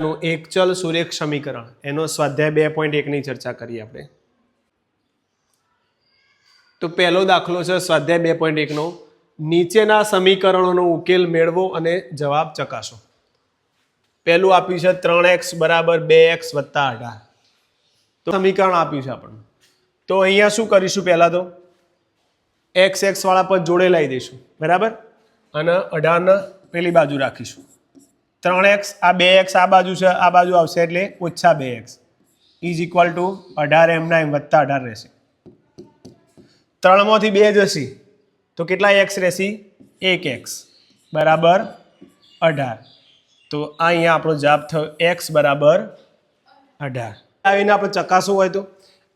નું એકચલ સુરેખ સમીકરણ. એનો સ્વાધ્યાય બે પોઈન્ટ એકની ચર્ચા કરીએ આપણે. તો પહેલો દાખલો છે સ્વાધ્યાય બે પોઈન્ટ એકનો. નીચેના સમીકરણોનો ઉકેલ મેળવો અને જવાબ ચકાસો. પહેલું આપ્યું છે ત્રણ એક્સ બરાબર બે એક્સ વત્તા અઢાર. તો સમીકરણ આપ્યું છે આપણને. તો અહીંયા શું કરીશું પહેલાં તો? એક્સ એક્સ વાળા પર જોડે લાવી દઈશું. બરાબર? અને અઢારને પેલી બાજુ રાખીશું. ત્રણ એક્સ, આ બે એક્સ આ બાજુ છે, આ બાજુ આવશે એટલે ઓછા બે એક્સ. ઇઝ ઇક્વલ ટુ અઢાર એમના એમ વત્તા અઢાર રહેશે. ત્રણમાંથી બે જશે, તો કેટલા એક્સ રહેશે? એક એક્સ. બરાબર અઢાર. તો આ અહીંયા આપણો જવાબ થયો, એક્સ બરાબર અઢાર. આવીને આપણે ચકાસવું હોય તો.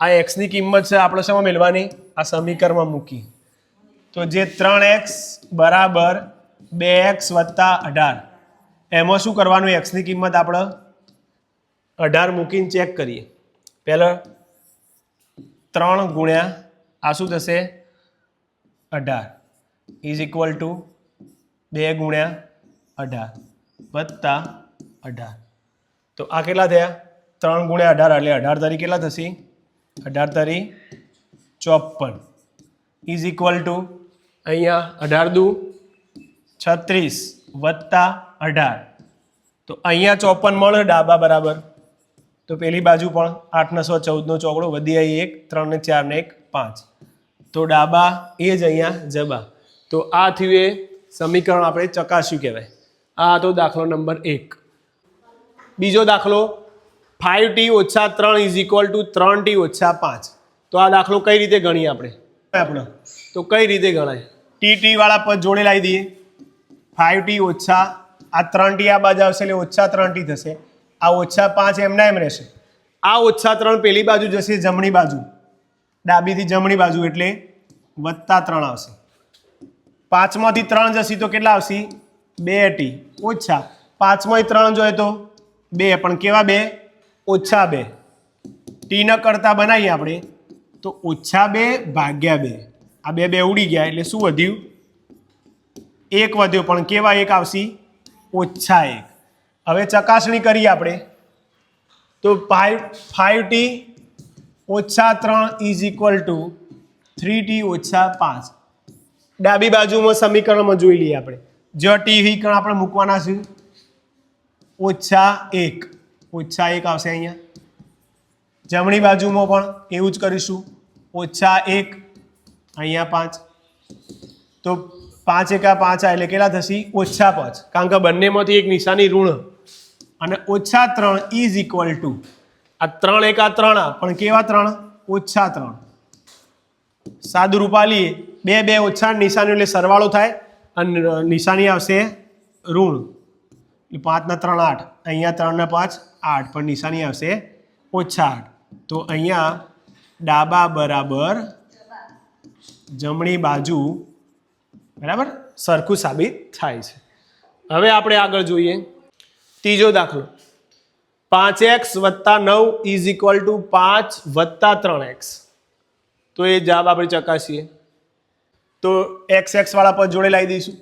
આ એક્સની કિંમત છે, આપણે શેમાં મેળવાની આ સમીકરણમાં મૂકી તો જે ત્રણ એક્સ બરાબર બે એક્સ વત્તા અઢાર. એમાં શું કરવાનું? એક્સની કિંમત આપણે અઢાર મૂકીને ચેક કરીએ. પહેલાં ત્રણ ગુણ્યા આ શું થશે? અઢાર. ઇઝ ઇક્વલ ટુ બે ગુણ્યા અઢાર વત્તા અઢાર. તો આ કેટલા થયા? ત્રણ ગુણ્યા અઢાર, એટલે અઢાર તરી કેટલા થશે? અઢાર તરી ચોપન. ઇઝ ઇક્વલ ટુ અહીંયા અઢાર દુ. છત્રીસ વત્તા અઢાર. તો અહીંયા ચોપન મળે ડાબા બરાબર. તો પેલી બાજુ પણ આઠ સો ચૌદનો ચોકડો વધી આવી એક ત્રણ ને ચાર ને એક પાંચ. તો ડાબા એ જ અહીંયા જબા. તો આ થયું એ સમીકરણ આપણે ચકાસ્યું કહેવાય. આ હતો દાખલો નંબર એક. બીજો દાખલો ફાઇવ ટી ઓછા ત્રણ ઇઝ ઇક્વલ ટુ ત્રણ ટી ઓછા પાંચ. તો આ દાખલો કઈ રીતે ગણીએ આપણે? આપણો. તો કઈ રીતે ગણાય? ટી ટી વાળા પદ જોડે લાવી દઈએ. ફાઇવ ટી ઓછા આ ત્રણ ટી આ બાજુ આવશે એટલે ઓછા ત્રણ ટી થશે. આ ઓછા પાંચ એમના એમ રહેશે. આ ઓછા ત્રણ પેલી બાજુ જશે જમણી બાજુ. ડાબીથી જમણી બાજુ એટલે વત્તા ત્રણ આવશે. પાંચમાંથી ત્રણ જશે તો કેટલા આવશે? બે ટી ઓછા. પાંચમાંથી ત્રણ જોઈએ તો બે. પણ કેવા બે? ઓછા બે. ટી ન કરતા બનાવીએ આપણે તો ઓછા બે ભાગ્યા બે. આ બે બે ઉડી ગયા એટલે શું વધ્યું? એક વધ્યો, પણ કેવા એક આવશે? ઓછા એક. હવે ચકાસણી કરીએ આપણે. તો ફાઈવ ફાઈવ ટી ઓછા ત્રણ is equal to three T ઓછા પાંચ. ડાબી બાજુમાં સમીકરણમાં જોઈ લઈએ આપણે. જ ટી વિકરણ આપણે મૂકવાના છે. ઓછા એક. ઓછા એક આવશે અહીંયા. જમણી બાજુમાં પણ એવું જ કરીશું. ઓછા એક. અહીંયા પાંચ. તો પાંચ એકા પાંચ આ એટલે કેટલા થશે? ઓછા પાંચ. કારણ કે બંનેમાંથી એક નિશાની ઋણ. અને ઓછા ત્રણ ઇઝ ઇક્વલ ટુ આ ત્રણ એકા ત્રણ પણ કેવા ત્રણ? ઓછા ત્રણ. સાદું રૂપાલી બે બે ઓછા નિશાની એટલે સરવાળો થાય અને નિશાની આવશે ઋણ. પાંચના ત્રણ આઠ. અહીંયા ત્રણના પાંચ આઠ. પણ નિશાની આવશે ઓછા આઠ. તો અહીંયા ડાબા બરાબર જમણી બાજુ બરાબર સરખું સાબિત થાય છે. હવે આપણે આગળ જોઈએ. ત્રીજો દાખલો. પાંચ એક્સ વત્તા નવ ઇઝ ઇક્વલ ટુ પાંચ વત્તા ત્રણ એક્સ. તો એ જવાબ આપણે ચકાસીએ. તો એક્સ એક્સ વાળા પર જોડે લાવી દઈશું.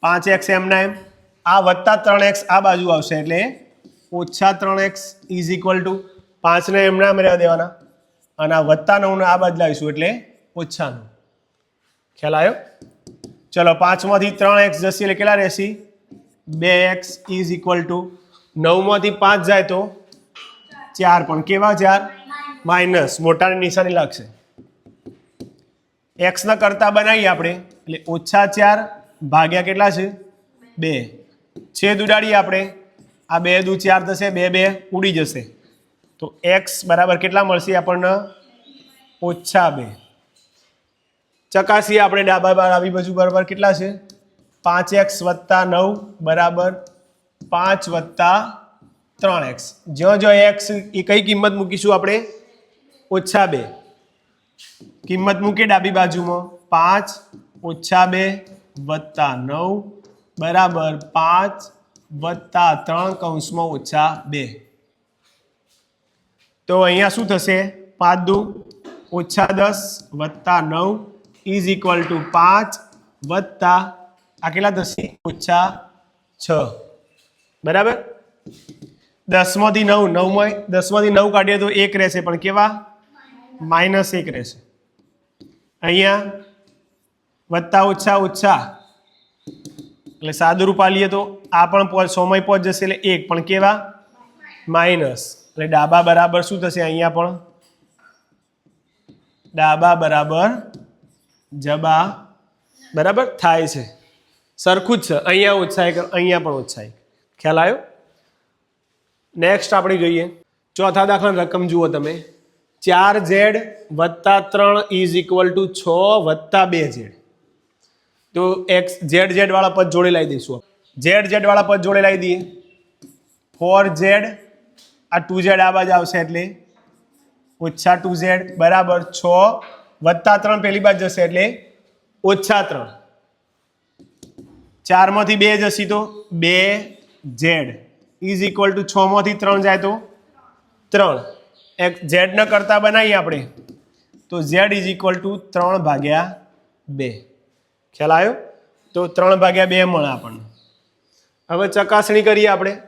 પાંચ એક્સ એમના એમ. આ વત્તા ત્રણ એક્સ આ બાજુ આવશે એટલે ઓછા ત્રણ એક્સ ઇઝ ઇક્વલ ટુ પાંચને એમના એમ રહેવા દેવાના. અને આ વત્તા નવને આ બાજુ લાવીશું એટલે ઓછા નવ. ખ્યાલ આવ્યો? ચલો, પાંચમાંથી ત્રણ એક્સ જશે એટલે કેટલા રહેશે? બે એક્સ ઇઝ ઇક્વલ ટુ નવમાંથી પાંચ જાય તો ચાર. પણ કેવા ચાર? માઇનસ. મોટાની નિશાની લાગશે. એક્સના કરતા બનાવીએ આપણે. એટલે ઓછા ચાર ભાગ્યા કેટલા છે? બે. છેદ ઉડાડીએ આપણે. આ બે દુ ચાર થશે, બે બે ઉડી જશે. તો એક્સ બરાબર કેટલા મળશે આપણને? ઓછા બે. ચકાસીએ આપણે ડાબા બાર આવી બાજુ બરાબર કેટલા છે? પાંચ એક્સ વત્તા નવ બરાબર પાંચ વત્તા ત્રણ એક્સ. જ્યાં જ્યાં એક્સ એ કઈ કિંમત મૂકીશું આપણે? ઓછા બે. કિંમત મૂકી ડાબી બાજુમાં. પાંચ ઓછા બે વત્તા નવ બરાબર પાંચ વત્તા ત્રણ કૌંસમાં ઓછા બે. તો અહીંયા શું થશે? પાંચ દુ ઓછા દસ વત્તા નવ ઇઝ ઇક્વલ ટુ પાંચ વત્તા, આ કેટલા થશે? ઓછા છ. બરાબર? દસમાંથી નવ, નવમાં દસમાંથી નવ કાઢીએ તો એક રહેશે. પણ કેવા? માઇનસ એક રહેશે. અહીંયા વત્તા ઓછા ઓછા. એટલે સાદું રૂપા લઈએ તો આ પણ સોમય પહોંચ જશે એટલે એક. પણ કેવા? માઇનસ. એટલે ડાબા બરાબર શું થશે અહીંયા પણ? ડાબા બરાબર જબા. બરાબર? થાય છે. સરખું જ છે. અહીંયા એક અહીંયા પણ ઓછા ખ્યાલ આવ્યો? નેક્સ્ટ આપણે જોઈએ. ચોથા દાખલા રકમ જુઓ તમે. ચાર ઝેડ વત્તા ત્રણ ઇઝ ઇક્વલ ટુ છ વત્તા બે ઝેડ. તો એક્સ ઝેડ ઝેડ વાળા પદ જોડે લાવી દઈશું. ઝેડ ઝેડ વાળા પદ જોડે લાવી દઈએ. ફોર ઝેડ, આ ટુ ઝેડ આ બાજુ આવશે એટલે. ઓછા ટુ ઝેડ, બરાબર છ વત્તા ત્રણ પહેલી બાજુ જશે એટલે ઓછા ત્રણ. ચારમાંથી બે જશી તો બે ઝેડ ઇઝ ઇક્વલ ટુ છમાંથી ત્રણ જાય તો ત્રણ. એક ઝેડ ન કરતા બનાવીએ આપણે. તો ઝેડ ઇઝ ઇક્વલ ટુ ત્રણ ભાગ્યા બે. ખ્યાલ આવ્યો? તો ત્રણ ભાગ્યા બે મળે આપણને. હવે ચકાસણી કરીએ આપણે.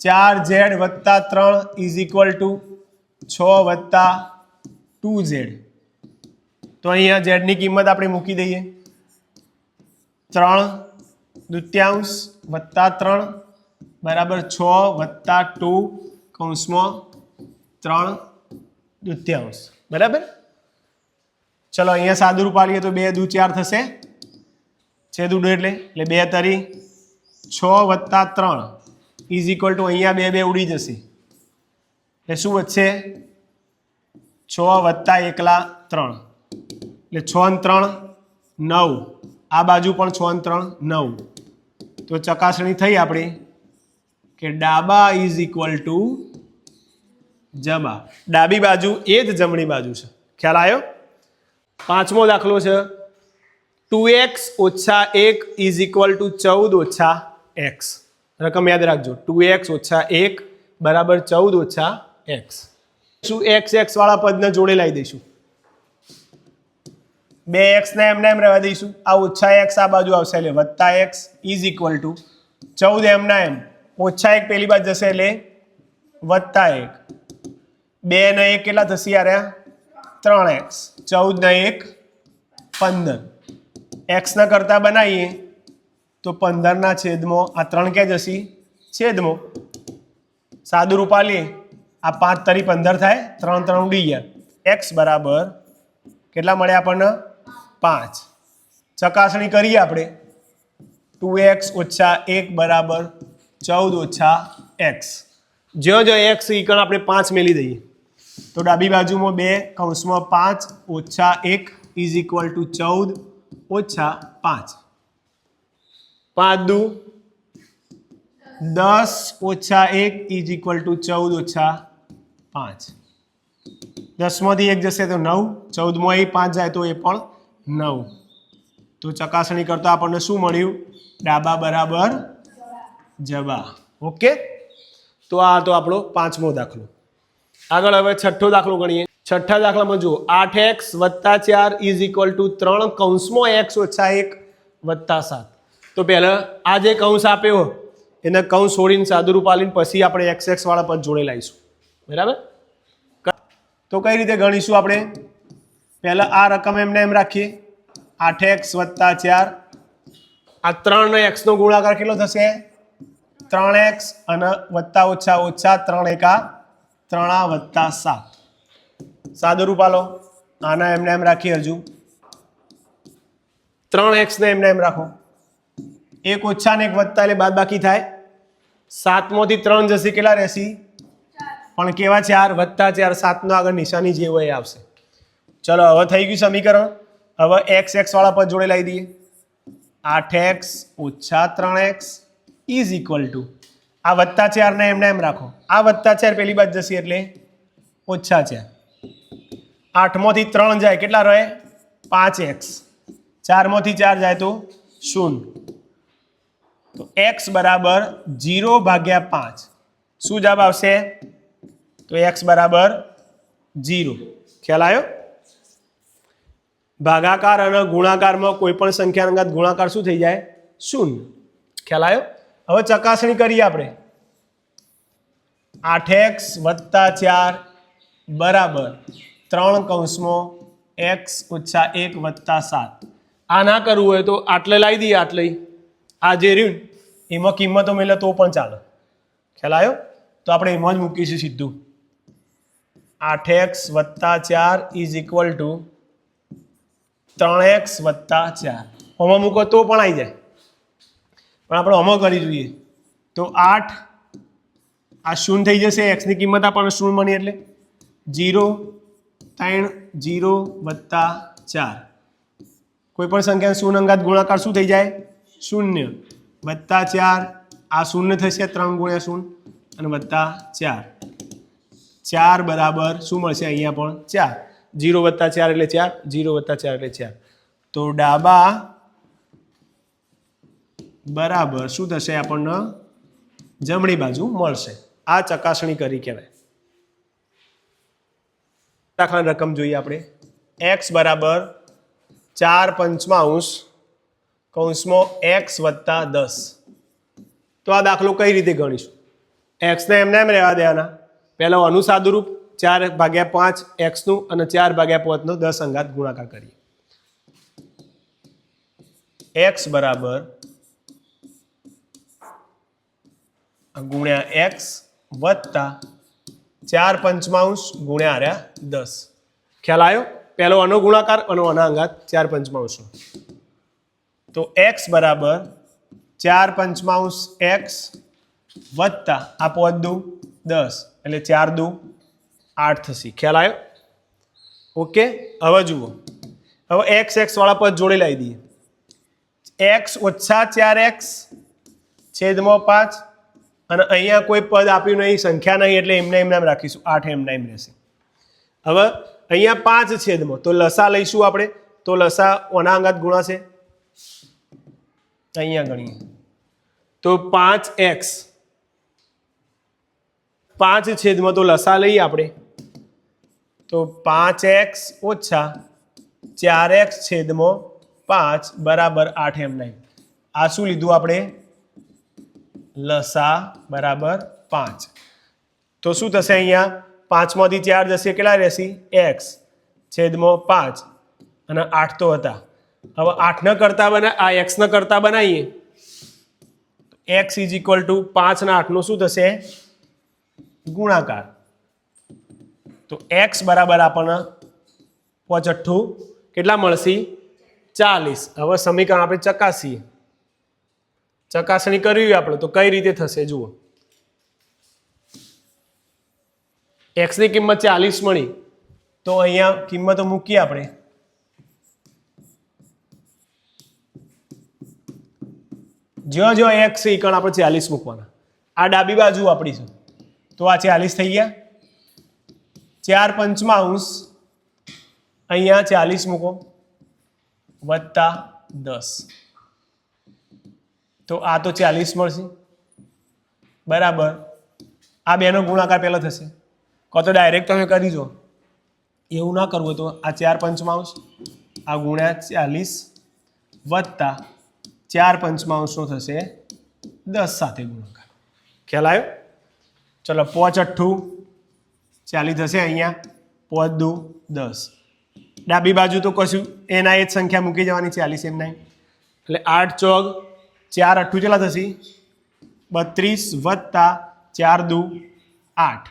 ચાર ઝેડ વત્તા ત્રણ ઇઝ ઇક્વલ ટુ છ વત્તા ટુ ઝેડ. તો અહીંયા ઝેડની કિંમત આપણે મૂકી દઈએ. ત્રણ દુત્યાંશ વત્તા ત્રણ બરાબર છ વત્તા ટુ કૌંસમાં ત્રણ દુત્યાંશ. બરાબર? ચલો, અહીંયા સાદું રૂપ તો બે દુ ચાર થશે. છે દુ એટલે? એટલે બે તરી છ વત્તા ત્રણ. ઇઝ ઇક્વલ ટુ અહીંયા બે બે ઉડી જશે. એટલે શું વધશે? છ વત્તા એકલા ત્રણ. એટલે છ ત્રણ, નવ. આ બાજુ પણ છ ત્રણ, નવ. તો ચકાસણી થઈ આપણી કે ડાબા ઇઝ ઇક્વલ ટુ જમા. ડાબી બાજુ એ જ જમણી બાજુ છે. ખ્યાલ આવ્યો પાંચમો દાખલો છે. ટુ એક્સ ઓછા એક ઇઝ ઇક્વલ ટુ ચૌદ ઓછા એક્સ. રકમ યાદ રાખજો. ટુ એક્સ ઓછા એક બરાબર ચૌદ ઓછા એક્સ. શું એક્સ એક્સ વાળા પદને જોડે લાવી દઈશું? બે એક્સને એમને એમ રહેવા દઈશું. આ ઓછા એક્સ આ બાજુ આવશે એટલે વત્તા એક્સ ઇઝ ઇક્વલ ટુ ચૌદ એમના એમ. ઓછા એક પેલી બાજુ જશે એટલે વત્તા એક. બે ને એક કેટલા થશે યાર? ત્રણ એક્સ ચૌદ ને એક, પંદર. એક્સના કરતા બનાવીએ તો પંદરના છેદમાં આ ત્રણ ક્યાં જશે? છેદમાં. સાદું રૂપ આલીએ આ પાંચ તરી પંદર થાય, ત્રણ ત્રણ ઉડી ગયા. એક્સ બરાબર કેટલા મળે આપણને? પાંચ. ચકાસણી કરીએ આપણે. ટુ એક્સ ઓછા એક બરાબર ચૌદ ઓછા એક્સ. જો જ્યાં એક્સ ઈકણ આપણે પાંચ મેલી દઈએ. તો ડાબી બાજુમાં બે કૌંસમાં પાંચ ઓછા એક ઇઝ ઇક્વલ ટુ ચૌદ ઓછા પાંચ. પાંચ દુ. દસ ઓછા એક ઇઝ ઇક્વલ ટુ ચૌદ ઓછા પાંચ. દસમાંથી એક જશે તો નવ. ચૌદમાં એ પાંચ જાય તો એ પણ નવ. તો ચકાસણી કરતા આપણને શું મળ્યું? ડાબા બરાબર જબા ઓકે? તો આ તો આપણો પાંચમો દાખલો. આગળ હવે છઠ્ઠો દાખલો ગણીએ. છઠ્ઠા દાખલામાં જુઓ. આઠ એક્સ વત્તા ચાર ઇઝ ઇક્વલ ટુ ત્રણ કૌંસમાં એક્સ ઓછા એક વત્તા સાત. તો પહેલાં આ જે કૌંસ આપ્યો, એને કૌંસ છોડીને સાદુ આલીને પછી આપણે એક્સ એક્સ વાળા પદ જોડે લાવીશું. બરાબર? તો કઈ રીતે ગણીશું આપણે? પહેલાં આ રકમ એમને એમ રાખીએ. આઠ એક્સ વત્તા ચાર. આ ત્રણ એક્સનો ગુણાકાર કેટલો થશે? ત્રણ એક્સ અને વત્તા ઓછા ઓછા ત્રણ એકા ત્રણા વત્તા સાત. સાદું રૂપ આલો. આના એમને એમ રાખીએ હજુ. ત્રણ એક્સને એમને એમ રાખો. એક ઓછા ને એક વત્તા એટલે બાદ બાકી થાય. સાતમાંથી ત્રણ જશે, કેટલા રહેશે? પણ કેવા ચાર વત્તા ચાર સાતનો આગળ નિશાની જે હોય એ આવશે. ચલો, હવે થઈ ગયું સમીકરણ. હવે એક્સ એક્સ વાળા પદ જોડે લાવી દઈએ. આઠ એક્સ ઓછા ત્રણ એક્સ ઇઝ ઇક્વલ ટુ આ વત્તા ચારને એમને એમ રાખો. આ વત્તા ચાર પહેલી બાજુ જશે એટલે ઓછા ચાર આઠમાંથી ત્રણ જાય, કેટલા રહે? પાંચ એક્સ ચારમાંથી ચાર જાય તો શૂન્ય. તો એક્સ બરાબર જીરો ભાગ્યા પાંચ. શું જવાબ આવશે? તો એક્સ બરાબર જીરો ખ્યાલ આવ્યો ભાગાકાર અને ગુણાકારમાં કોઈ પણ સંખ્યાનો અંગાત ગુણાકાર શું થઈ જાય? શૂન્ય. ખ્યાલ આવ્યો હવે ચકાસણી કરીએ આપણે. આઠ એક્સ વત્તા ચાર બરાબર ત્રણ કૌંસમાં એક્સ ઓછા એક વત્તા સાત. આ ના કરવું હોય તો આટલે લાવી દઈએ, આટલે. આ જે રહ્યું એમાં કિંમતો મેળવે તો પણ ચાલે. ખ્યાલ આવ્યો તો આપણે એમાં જ મૂકીશું સીધું. આઠ એક્સ વત્તા ચાર ઇઝ ઇક્વલ ટુ ત્રણ એક્સ વત્તા ચાર. આમાં મૂકો તો પણ આવી જાય. પણ આપણે હોમો કરી જોઈએ. તો આઠ, આ શૂન્ય થઈ જશે એક્સની કિંમત આપણને શૂન્ય મળી એટલે જીરો ત્રણ જીરો વત્તા ચાર. કોઈ પણ સંખ્યા શૂન્ય અંગાત ગુણાકાર શું થઈ જાય? શૂન્ય. વત્તા ચાર, આ શૂન્ય થશે ત્રણ ગુણ્યા શૂન્ય અને વત્તા ચાર. ચાર બરાબર શું મળશે અહીંયા પણ? ચાર. જીરો વત્તા ચાર એટલે ચાર, જીરો વત્તા ચાર એટલે ચાર. તો ડાબા બરાબર શું થશે આપણને? જમણી બાજુ મળશે. આ ચકાસણી કરી કહેવાય દાખલા રકમ જોઈએ આપણે. એક્સ બરાબર ચાર પંચમાંશ કૌંસમાં એક્સ વત્તા દસ. તો આ દાખલો કઈ રીતે ગણીશું? એક્સને એમને એમ રહેવા દેવાના. પહેલાં અનુસાદુરૂપ ચાર ભાગ્યા પાંચ એક્સનું અને ચાર ભાગ્યા પાંચનો દસ અંગાત ગુણાકાર કરીએ. એક્સ બરાબર ગુણ્યા એક્સ વત્તા ચાર પંચમાંશ ગુણ્યા આર્યા દસ. ખ્યાલ આવ્યો પહેલો આનો ગુણાકાર અને આના અંગાત ચાર પંચમાંશનો. તો એક્સ બરાબર ચાર પંચમાંશ એક્સ વત્તા આ પોત દસ. એટલે ચાર દુ આઠ થશે. ખ્યાલ આવ્યો ઓકે, હવે જુઓ. હવે એક્સ એક્સ વાળા પદ જોડે લાવી દઈએ. એક્સ ઓછા ચાર એક્સ છેદમાં પાંચ અને અહીંયા કોઈ પદ આપ્યું નહીં, સંખ્યા નહીં, એટલે એમને એમને એમ રાખીશું. આઠ એમના એમ રહેશે. હવે અહીંયા પાંચ છેદમાં, તો લસા લઈશું આપણે. તો લસા ઓના અંગાત ગુણાશે. અહીંયા ગણીએ. તો પાંચ એક્સ પાંચ છેદમાં તો લસા લઈએ આપણે. તો પાંચ એક્સ ઓછા ચાર એક્સ છેદમાં પાંચ બરાબર આઠ એમ નહીં. આ શું લીધું આપણે? લસા બરાબર પાંચ. તો શું થશે અહીંયા? પાંચમાંથી ચાર જશે કેટલા રહેશે? એક્સ છેદમાં પાંચ. અને આઠ તો હતા. હવે આઠના કરતા બના, આ એક્સના કરતા બનાવીએ. એક્સ ઇઝ ઇક્વલ ટુ પાંચના આઠનું શું થશે? ગુણાકાર. તો એક્સ બરાબર આપણને પોચઠ્ઠું કેટલા મળશે? ચાલીસ. હવે સમીકરણ આપણે ચકાસીએ. ચકાસણી કરવી આપણે, તો કઈ રીતે થશે? જુઓ. એક્સની કિંમત ચાલીસ મળી. તો અહીંયા કિંમતો મૂકીએ આપણે. જ્યાં જ્યાં એક્સ એ કણ આપણે ચાલીસ મૂકવાના. આ ડાબી બાજુ આપણી છે. તો આ ચાલીસ થઈ ગયા. ચાર પંચમાંશ અહીંયા ચાલીસ મૂકો. વત્તા દસ. તો આ તો ચાલીસ મળશે. બરાબર. આ બેનો ગુણાકાર પહેલો થશે. કહો તો ડાયરેક્ટ તમે કરી દો. એવું ના કરવું તો આ ચાર પંચમાંશ આ ગુણ્યા ચાલીસ વત્તા ચાર પંચમાંશનો થશે દસ સાથે ગુણાકાર. ખ્યાલ આવ્યો? ચલો, પોચ અઠ્ઠું. ચાલી થશે અહીંયા. પોચ દુ, દસ. ડાબી બાજુ તો કશું, એના એ જ સંખ્યા મૂકી જવાની, ચાલીસ એમના એટલે આઠ ચોગ, ચાર અઠ્ઠું ચેલા થશે? બત્રીસ વત્તા ચાર દુ, આઠ.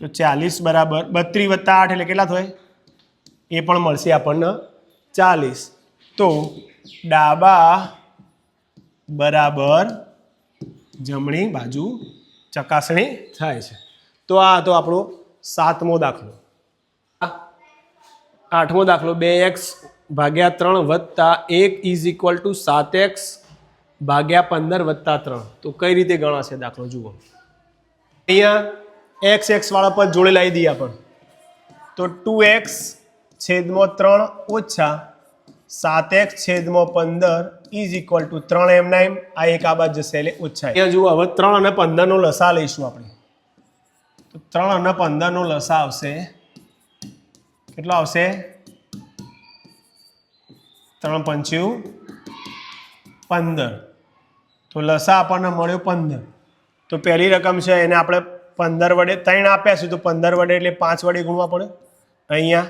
તો ચાલીસ બરાબર બત્રીસ વત્તા આઠ એટલે કેટલા થાય? એ પણ મળશે આપણને ચાલીસ. તો ડાબા બરાબર જમણી બાજુ ચકાસણી થાય છે. તો આ હતો આપણો સાતમો દાખલો. આઠમો દાખલો, બે એક્સ ભાગ્યા ત્રણ વત્તા એક ઇઝ ઇક્વલ ટુ સાત એક્સ ભાગ્યા પંદર વત્તા ત્રણ. તો કઈ રીતે ગણાશે દાખલો, જુઓ. અહીંયા એક્સ એક્સ વાળા પદ જોડે લાવી દઈએ આપણે. તો ટુ એક્સ છેદમાં ત્રણ ઓછા સાત એક્સ છેદમાં પંદર ઇઝ ઇક્વલ ટુ ત્રણ એમના એમ આ એક આ બાજુ જશે એટલે ઓછા અહીંયા જુઓ, હવે ત્રણ અને પંદરનો લસા લઈશું આપણે. તો ત્રણ અને પંદરનો લસા આવશે. કેટલો આવશે? ત્રણ પંચ્યું, પંદર. તો લસા આપણને મળ્યો પંદર. તો પહેલી રકમ છે, એને આપણે પંદર વડે ત્રણ આપ્યા છે તો પંદર વડે એટલે પાંચ વડે ગુણવા પડે. અહીંયા.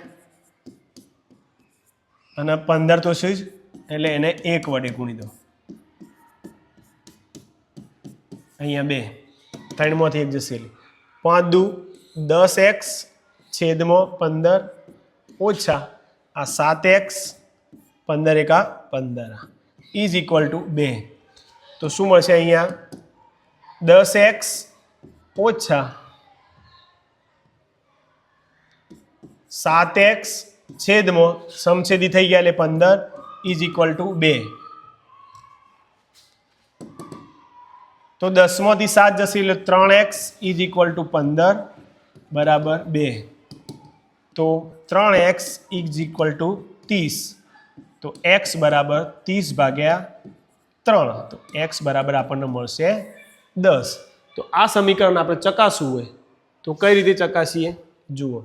અને પંદર તો છે જ? એટલે એને એક વડે ગુણી દો. અહીંયા બે. ત્રણમાંથી એક જશે. પાંચ દુ, દસ એક્સ, છેદમાં પંદર, ઓછા આ સાત એક્સ, પંદર એકા પંદર. ઇઝ ઇક્વલ ટુ બે. તો શું મળશે અહીંયા? દસ એક્સ, ઓછા સાત એક્સ, છેદમાં સમછેદી થઈ ગયા એટલે પંદર. ઇઝ ઇક્વલ ટુ બે. તો દસમાંથી સાત જશે એટલે ત્રણ એક્સ ઇઝ ઇક્વલ ટુ પંદર બરાબર બે. તો ત્રણ એક્સ ઇઝ ઇક્વલ ટુ ત્રીસ. તો એક્સ બરાબર ત્રીસ ભાગ્યા ત્રણ. તો એક્સ બરાબર આપણને મળશે દસ. તો આ સમીકરણ આપણે ચકાસવું હોય તો કઈ રીતે ચકાસીએ? જુઓ.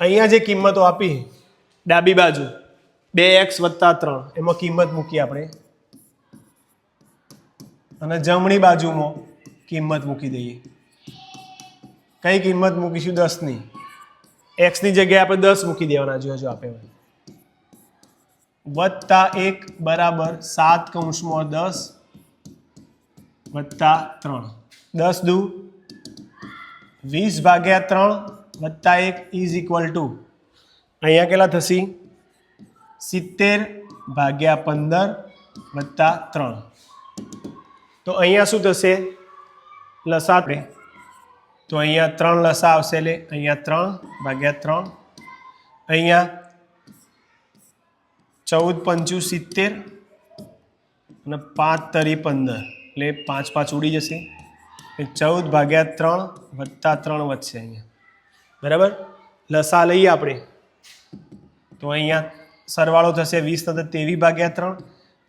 અહીંયા જે કિંમતો આપી, ડાબી બાજુ. બે એક્સ વત્તા ત્રણ. એમાં કિંમત મૂકી આપણે. અને જમણી બાજુમાં કિંમત મૂકી દઈએ. કઈ કિંમત મૂકીશું? દસની. એક્સની જગ્યાએ આપણે દસ મૂકી દેવાના જો હજુ આપે વત્તા એક બરાબર સાત કૌંસમાં દસ વત્તા ત્રણ. દસ દુ. વીસ ભાગ્યા ત્રણ વત્તા એક ઇઝ ઇક્વલ ટુ અહીંયા કેટલા થશે? સિત્તેર ભાગ્યા પંદર વત્તા ત્રણ. તો અહીંયા શું થશે? લસા આપણે તો અહીંયા ત્રણ લસા આવશે એટલે અહીંયા ત્રણ ભાગ્યા ત્રણ. અહીંયા ચૌદ પંચું સિત્તેર અને પાંચ તરી પંદર. એટલે પાંચ પાંચ ઉડી જશે. એ ચૌદ ભાગ્યા ત્રણ વત્તા ત્રણ વધશે અહીંયા. બરાબર? લસા લઈએ આપણે. તો અહીંયા સરવાળો થશે વીસ થશે તેવી ભાગ્યા ત્રણ.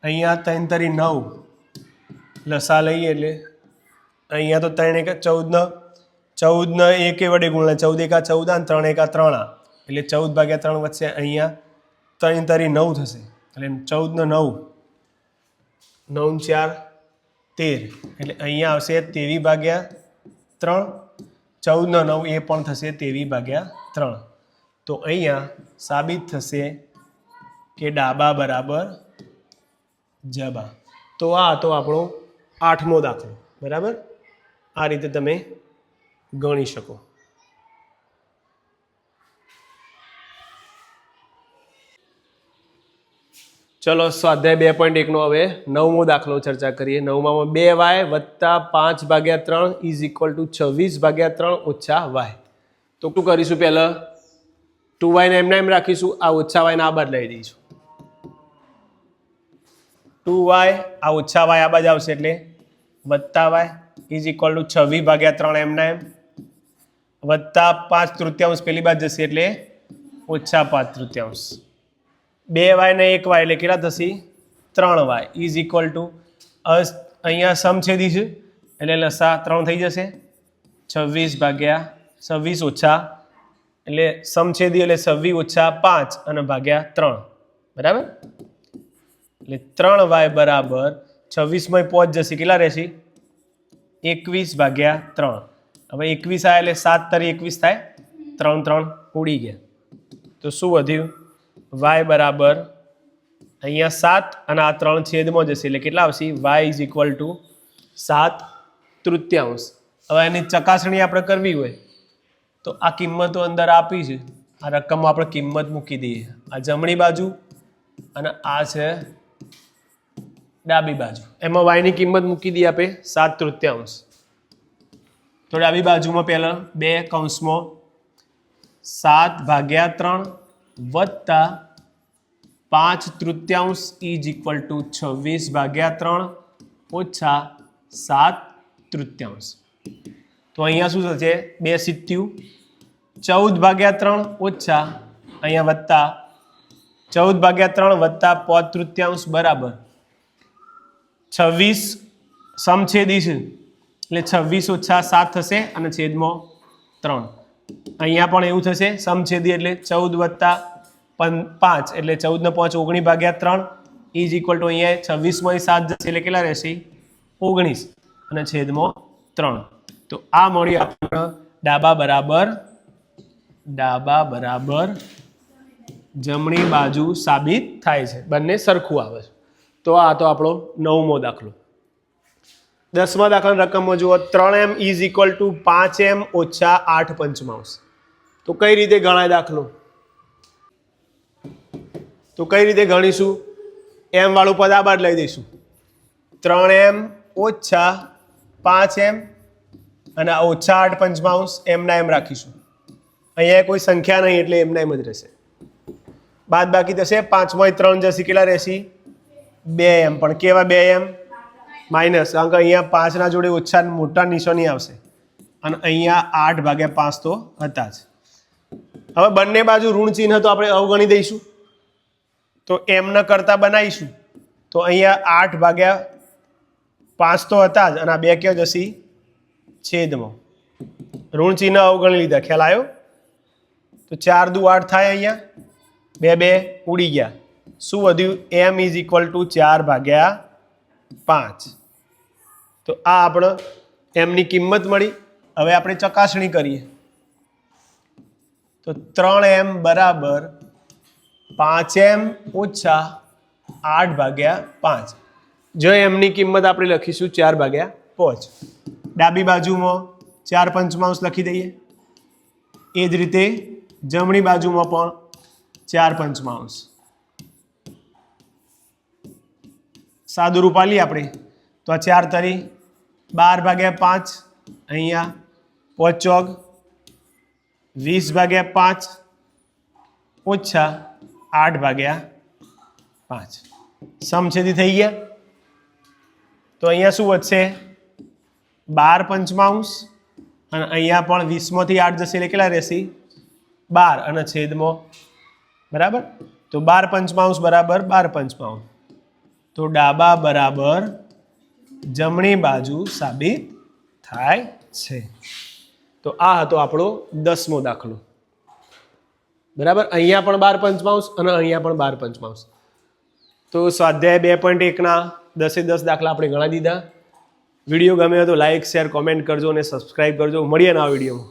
અહીંયા ત્રણ તરી નવ. લસા લઈએ એટલે અહીંયા તો ત્રણ એકા ચૌદ ચૌદનો એકે વડે ગુણલા ચૌદ એકા ચૌદ અને ત્રણ એકા ત્રણ આ. એટલે ચૌદ ભાગ્યા ત્રણ વચ્ચે અહીંયા ત્રણ તરી નવ થશે. એટલે ચૌદનો નવ. નવ ચાર, તેર. એટલે અહીંયા આવશે તેવી ભાગ્યા ત્રણ. ચૌદનો નવ એ પણ થશે તેવી ભાગ્યા ત્રણ. તો અહીંયા સાબિત થશે કે ડાબા બરાબર જબા. તો આ તો આપણો આઠમો દાખલો. બરાબર? આ રીતે તમે ગણી શકો. ચલો, સ્વાધ્યાય બે પોઈન્ટ એકનો હવે નવમો દાખલો ચર્ચા કરીએ. નવમાં બે વાય વત્તા પાંચ ભાગ્યા ત્રણ ઇઝ ઇક્વલ ટુ છવ્વીસ ભાગ્યા ત્રણ ઓછા વાય. તો શું કરીશું પહેલાં? ટુ વાયને એમને એમ રાખીશું. આ ઓછા વાયને આ બદલાઈ દઈશું. ટુ વાય, આ ઓછા વાય, આ બાજુ આવશે એટલે વત્તા વાય ઇઝ ઇક્વલ ટુ છવ્વીસ ભાગ્યા ત્રણ એમના એમ. વત્તા પાંચ તૃતીયાંશ પેલી બાજુ જશે એટલે ઓછા પાંચ તૃતીયાંશ. બે વાય ને એક વાય એટલે કેટલા થશે? ત્રણ વાય. ઇઝ ઇક્વલ ટુ અહીંયા સમછેદી છે એટલે લસા ત્રણ થઈ જશે. છવ્વીસ ભાગ્યા છવ્વીસ ઓછા, એટલે સમછેદી એટલે છવ્વીસ ઓછા પાંચ અને ભાગ્યા ત્રણ. બરાબર? એટલે ત્રણ વાય બરાબર છવ્વીસમાં પહોંચ જશે. કેટલા રહેશે? એકવીસ ભાગ્યા ત્રણ. હવે એકવીસ આવે એટલે સાત તરી એકવીસ થાય. ત્રણ ત્રણ ઉડી ગયા. તો શું વધ્યું? વાય બરાબર અહીંયા સાત અને આ ત્રણ છેદમાં જશે. એટલે કેટલા આવશે? વાય ઇઝ ઇક્વલ ટુ સાત તૃતીયાંશ. હવે એની ચકાસણી આપણે કરવી હોય તો આ કિંમતો અંદર આપી છે. આ રકમમાં આપણે કિંમત મૂકી દઈએ. આ જમણી બાજુ અને આ છે ડાબી બાજુ. એમાં વાયની કિંમત મૂકી દઈએ આપણે સાત તૃતીયાંશ. તો ડાબી બાજુમાં પહેલાં બે કૌંસમાં સાત ભાગ્યા ત્રણ વત્તા પાંચ તૃતીયાંશ ઇઝ ઇક્વલ ટુ છવ્વીસ ભાગ્યા ત્રણ ઓછા સાત તૃતીયાંશ. તો અહીંયા શું થશે? બે સિત્યું. ચૌદ ભાગ્યા ત્રણ ઓછા અહીંયા વત્તા. ચૌદ ભાગ્યા ત્રણ વત્તા પોત તૃતીયાંશ બરાબર. છવ્વીસ સમછેદી છે. એટલે છવ્વીસ ઓછા સાત થશે અને છેદમાં ત્રણ. અહીંયા પણ એવું થશે, સમછેદી એટલે ચૌદ વત્તા પાંચ. એટલે ચૌદને પાંચ ઓગણીસ ભાગ્યા ત્રણ ઇઝ ઇક્વલ ટુ અહીંયા છવ્વીસમાંથી સાત જશે એટલે કેટલા રહેશે? ઓગણીસ અને છેદમાં ત્રણ. તો આ મળી આપણને ડાબા બરાબર ડાબા બરાબર જમણી બાજુ સાબિત થાય છે. બંને સરખું આવે છે. તો આ તો આપણો નવમો દાખલો. દસમા દાખલાની રકમમાં જુઓ, ત્રણ એમ ઇઝ ઇક્વલ ટુ પાંચ એમ ઓછા આઠ પંચમાંશ. તો કઈ રીતે ગણાય દાખલો? તો કઈ રીતે ગણીશું? એમ વાળું પદ આ બાદ લઈ દઈશું. ત્રણ એમ ઓછા પાંચ એમ અને ઓછા આઠ પંચમાંશ એમના એમ રાખીશું. અહીંયા કોઈ સંખ્યા નહીં એટલે એમના એમ જ રહેશે. બાદ બાકી થશે, પાંચમાં ત્રણ જશે, કેટલા રહેશે? બે એમ, પણ કેવા બે એમ? માઇનસ, કારણ કે અહીંયા પાંચના જોડે ઓછા મોટા નિશાની આવશે. અને અહીંયા આઠ ભાગ્યા પાંચ તો હતા જ. હવે બંને બાજુ ઋણ ચિહ્ન તો આપણે અવગણી દઈશું. તો એમના કરતા બનાવીશું. તો અહીંયા આઠ ભાગ્યા પાંચ તો હતા જ, અને આ બે ક્યાં જશે? છેદમાં. ઋણ ચિહ્ન અવગણી લીધા. ખ્યાલ આવ્યો? તો ચાર દુ આઠ થાય અહીંયા. બે બે ઉડી ગયા. શું વધ્યું? એમ ઇઝ ઇક્વલ ટુ ચાર ભાગ્યા પાંચ. તો આ આપણે એમની કિંમત મળી. હવે આપણે ચકાસણી કરીએ. તો ત્રણ એમ બરાબર પાંચ એમ ઓછા આઠ ભાગ્યા પાંચ. જો એમની કિંમત આપણે લખીશું ચાર ભાગ્યા પાંચ. ડાબી બાજુમાં ચાર પંચમાંશ લખી દઈએ. એ જ રીતે જમણી બાજુમાં પણ ચાર પંચમાંશ સાદું રૂપ આલીએ આપણે. તો આ ચાર તરી, બાર ભાગ્યા પાંચ, અહીંયા પાંચ ચોક વીસ ભાગ્યા પાંચ, ઓછા આઠ ભાગ્યા પાંચ. સમછેદી થઈ ગયા. તો અહીંયા શું વધશે? બાર પંચમાંશ, અને અહીંયા પણ વીસમાંથી આઠ જશે એટલે કેટલા રહેશે? બાર અને છેદમાં, બરાબર? તો બાર પંચમાંશ બરાબર બાર પંચમાંશ. તો ડાબા બરાબર જમણી બાજુ સાબિત થાય છે. તો આ હતો આપણો દસમો દાખલો. બરાબર? અહીંયા પણ બાર પંચમાંશ અને અહીંયા પણ બાર પંચમાંશ તો સ્વાધ્યાય બે પોઈન્ટ એકના દસે દસ દાખલા આપણે ગણા દીધા. વીડિયો ગમે તો લાઇક શેર, કોમેન્ટ કરજો અને સબસ્ક્રાઈબ કરજો. મળીએ ના વિડીયોમાં.